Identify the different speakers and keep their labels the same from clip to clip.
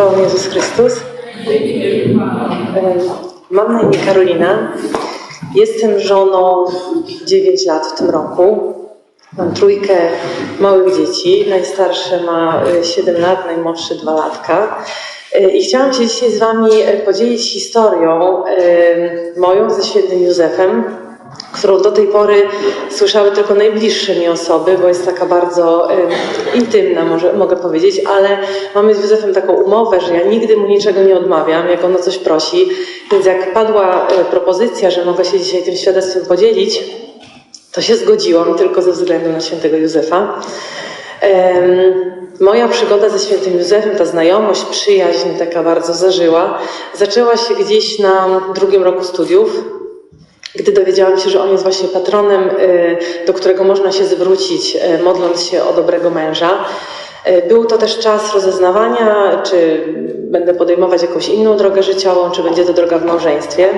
Speaker 1: Chwała Jezus Chrystus. Mam na imię Karolina. Jestem żoną 9 lat w tym roku. Mam trójkę małych dzieci. Najstarszy ma y, 7 lat, najmłodszy 2 latka. Y, I chciałam się dzisiaj z Wami e, podzielić historią moją ze świętym Józefem, którą do tej pory słyszały tylko najbliższe mi osoby, bo jest taka bardzo intymna, może, mogę powiedzieć, ale mamy z Józefem taką umowę, że ja nigdy mu niczego nie odmawiam, jak on o coś prosi. Więc jak padła y, propozycja, że mogę się dzisiaj tym świadectwem podzielić, to się zgodziłam tylko ze względu na świętego Józefa. Moja przygoda ze świętym Józefem, ta znajomość, przyjaźń taka bardzo zażyła, zaczęła się gdzieś na drugim roku studiów, gdy dowiedziałam się, że on jest właśnie patronem, y, do którego można się zwrócić, y, modląc się o dobrego męża. Y, Był to też czas rozeznawania, czy będę podejmować jakąś inną drogę życiową, czy będzie to droga w małżeństwie.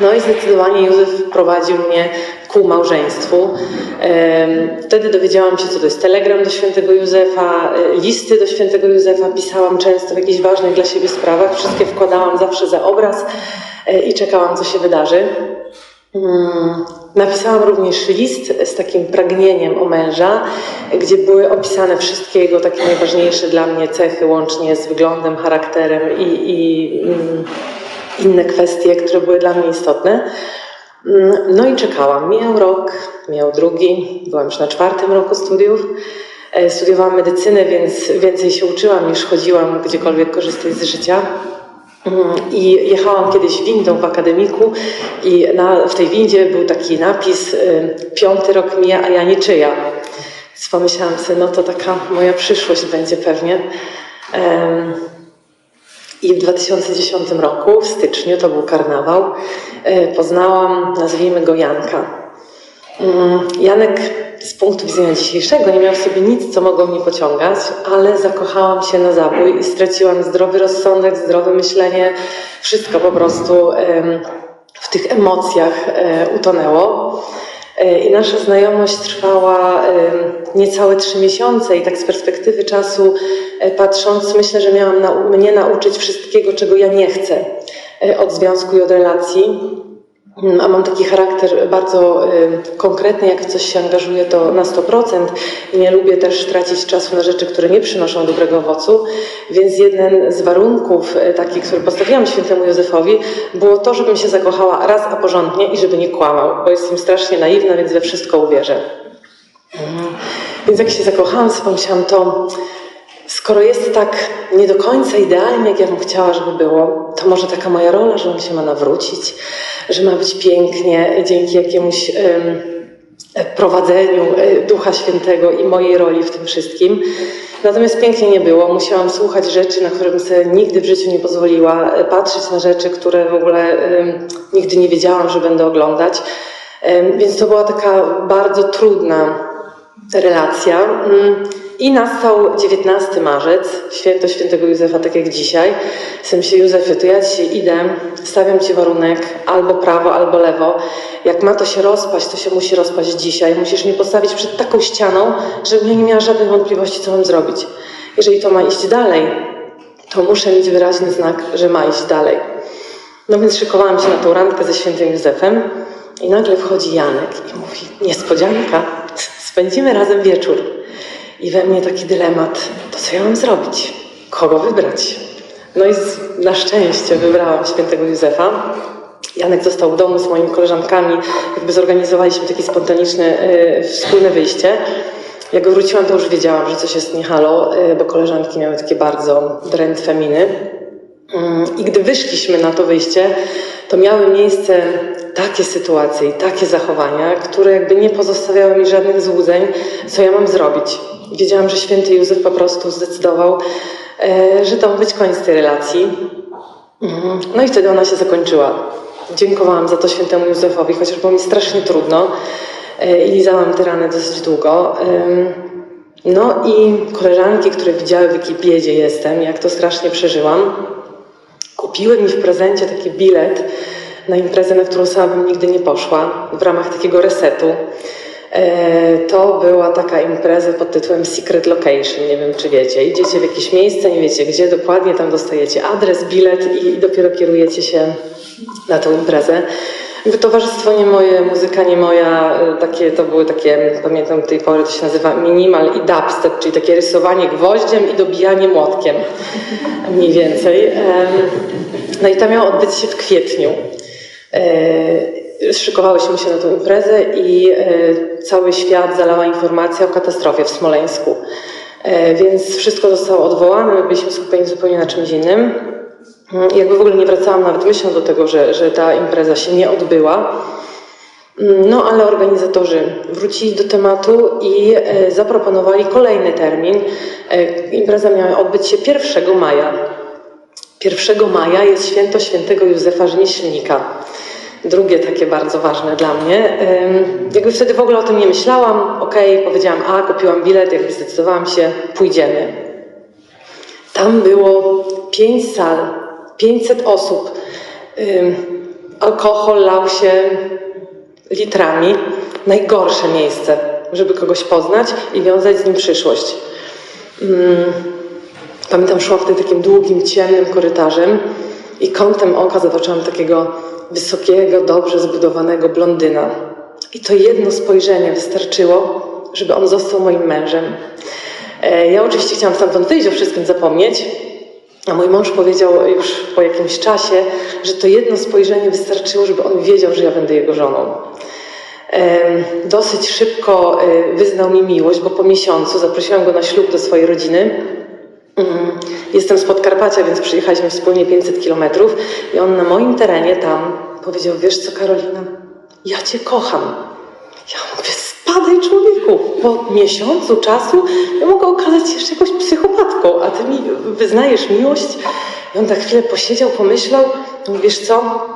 Speaker 1: No i zdecydowanie Józef prowadził mnie ku małżeństwu. Wtedy dowiedziałam się, co to jest telegram do świętego Józefa, listy do świętego Józefa pisałam często w jakichś ważnych dla siebie sprawach. Wszystkie wkładałam zawsze za obraz i czekałam, co się wydarzy. Mm, Napisałam również list z takim pragnieniem o męża, gdzie były opisane wszystkie jego takie najważniejsze dla mnie cechy, łącznie z wyglądem, charakterem i, i mm, inne kwestie, które były dla mnie istotne. Mm, No i czekałam. Mijał rok, mijał drugi, byłam już na czwartym roku studiów. E, Studiowałam medycynę, więc więcej się uczyłam niż chodziłam gdziekolwiek korzystać z życia. Mm, I jechałam kiedyś windą w akademiku i na, w tej windzie był taki napis y, piąty rok mija, a ja niczyja. Więc pomyślałam sobie, no to taka moja przyszłość będzie pewnie. I w 2010 roku, w styczniu, to był karnawał, y, poznałam, nazwijmy go Janka. Mm, Janek z punktu widzenia dzisiejszego nie miał w sobie nic, co mogło mnie pociągać, ale zakochałam się na zabój i straciłam zdrowy rozsądek, zdrowe myślenie. Wszystko po prostu w tych emocjach e, utonęło. E, I nasza znajomość trwała niecałe trzy miesiące i tak z perspektywy czasu e, patrząc, myślę, że miałam mnie nauczyć wszystkiego, czego ja nie chcę od związku i od relacji. A mam taki charakter bardzo konkretny, jak w coś się angażuję, to na 100% i nie lubię też tracić czasu na rzeczy, które nie przynoszą dobrego owocu. Więc jeden z warunków y, takich, który postawiłam świętemu Józefowi, było to, żebym się zakochała raz a porządnie i żeby nie kłamał, bo jestem strasznie naiwna, więc we wszystko uwierzę. Mm. Więc jak się zakochałam, pomyślałam, to skoro jest tak nie do końca idealnie, jak ja bym chciała, żeby było, to może taka moja rola, że on się ma nawrócić, że ma być pięknie dzięki jakiemuś em, prowadzeniu e, Ducha Świętego i mojej roli w tym wszystkim. Natomiast pięknie nie było. Musiałam słuchać rzeczy, na które bym sobie nigdy w życiu nie pozwoliła, e, patrzeć na rzeczy, które w ogóle nigdy nie wiedziałam, że będę oglądać. Więc to była taka bardzo trudna relacja. I nastał 19 marzec, święto świętego Józefa, tak jak dzisiaj. Jestem się Józefie, to ja dzisiaj idę, stawiam Ci warunek, albo prawo, albo lewo. Jak ma to się rozpaść, to się musi rozpaść dzisiaj. Musisz mnie postawić przed taką ścianą, żebym nie miała żadnych wątpliwości, co mam zrobić. Jeżeli to ma iść dalej, to muszę mieć wyraźny znak, że ma iść dalej. No więc szykowałam się na tą randkę ze świętym Józefem i nagle wchodzi Janek i mówi, niespodzianka, spędzimy razem wieczór. I we mnie taki dylemat, to co ja mam zrobić? Kogo wybrać? No i z, na szczęście wybrałam świętego Józefa. Janek został w domu z moimi koleżankami, jakby zorganizowaliśmy takie spontaniczne y, wspólne wyjście. Jak wróciłam, to już wiedziałam, że coś jest nie halo, y, bo koleżanki miały takie bardzo dręt feminy. Mm, I gdy wyszliśmy na to wyjście, to miały miejsce takie sytuacje i takie zachowania, które jakby nie pozostawiały mi żadnych złudzeń, co ja mam zrobić. Wiedziałam, że święty Józef po prostu zdecydował, e, że to ma być koniec tej relacji. Mhm. No i wtedy ona się zakończyła. Dziękowałam za to świętemu Józefowi, chociaż było mi strasznie trudno e, i lizałam te rany dosyć długo. No i koleżanki, które widziały w jakiej biedzie jestem, jak to strasznie przeżyłam, kupiły mi w prezencie taki bilet na imprezę, na którą sama bym nigdy nie poszła, w ramach takiego resetu. E, To była taka impreza pod tytułem Secret Location, nie wiem czy wiecie. Idziecie w jakieś miejsce, nie wiecie gdzie dokładnie, tam dostajecie adres, bilet i dopiero kierujecie się na tą imprezę. Jakby towarzystwo nie moje, muzyka nie moja, e, takie to były takie, pamiętam tej pory to się nazywa minimal i dubstep, czyli takie rysowanie gwoździem i dobijanie młotkiem, mniej więcej. No i to miało odbyć się w kwietniu. E, Szykowałyśmy się na tę imprezę i e, cały świat zalała informacja o katastrofie w Smoleńsku. E, Więc wszystko zostało odwołane, my byliśmy skupieni zupełnie na czymś innym. Mm, Jakby w ogóle nie wracałam nawet myślą do tego, że, że ta impreza się nie odbyła. Mm, No ale organizatorzy wrócili do tematu i zaproponowali kolejny termin. Impreza miała odbyć się 1 maja. 1 maja jest święto świętego Józefa Rzemieślnika. Drugie takie bardzo ważne dla mnie. Jakby wtedy w ogóle o tym nie myślałam. Okej, powiedziałam, a kupiłam bilet, jakby zdecydowałam się, pójdziemy. Tam było pięć sal, 500 osób. Alkohol lał się litrami. Najgorsze miejsce, żeby kogoś poznać i wiązać z nim przyszłość. Pamiętam, szłam wtedy takim długim, ciemnym korytarzem i kątem oka zobaczyłam takiego wysokiego, dobrze zbudowanego blondyna. I to jedno spojrzenie wystarczyło, żeby on został moim mężem. E, Ja oczywiście chciałam stamtąd wyjść, o wszystkim zapomnieć, a mój mąż powiedział już po jakimś czasie, że to jedno spojrzenie wystarczyło, żeby on wiedział, że ja będę jego żoną. Em, Dosyć szybko e, wyznał mi miłość, bo po miesiącu zaprosiłam go na ślub do swojej rodziny. Jestem z Podkarpacia, więc przyjechaliśmy wspólnie 500 kilometrów i on na moim terenie tam powiedział, wiesz co Karolina, ja Cię kocham. Ja mówię, spadaj człowieku, po miesiącu czasu ja mogę okazać się jeszcze jakąś psychopatką, a Ty mi wyznajesz miłość. I on tak chwilę posiedział, pomyślał, mówi, wiesz co,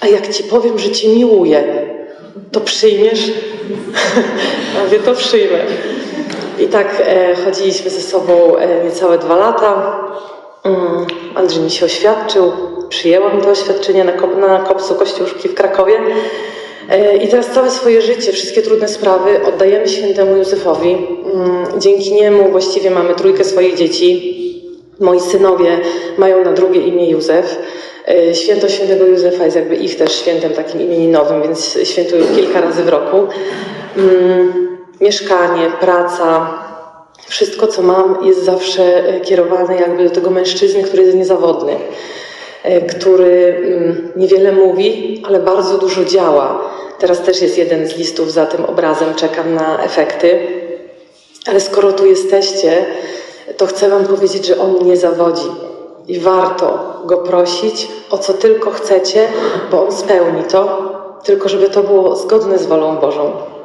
Speaker 1: a jak Ci powiem, że Cię miłuję, to przyjmiesz? Ja mówię, to przyjmę. I tak e, chodziliśmy ze sobą e, niecałe dwa lata. Mm, Andrzej mi się oświadczył, przyjęłam to oświadczenie na, na kopcu Kościuszki w Krakowie. E, I teraz całe swoje życie, wszystkie trudne sprawy oddajemy świętemu Józefowi. Mm, Dzięki niemu właściwie mamy trójkę swoich dzieci. Moi synowie mają na drugie imię Józef. Święto świętego Józefa jest jakby ich też świętem takim imieninowym, więc świętują kilka razy w roku. Mieszkanie, praca, wszystko co mam jest zawsze e, kierowane jakby do tego mężczyzny, który jest niezawodny, e, który mm, niewiele mówi, ale bardzo dużo działa. Teraz też jest jeden z listów za tym obrazem, czekam na efekty. Ale skoro tu jesteście, to chcę Wam powiedzieć, że On nie zawodzi. I warto Go prosić o co tylko chcecie, bo On spełni to, tylko żeby to było zgodne z wolą Bożą.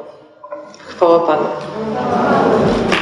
Speaker 1: ক্ষমা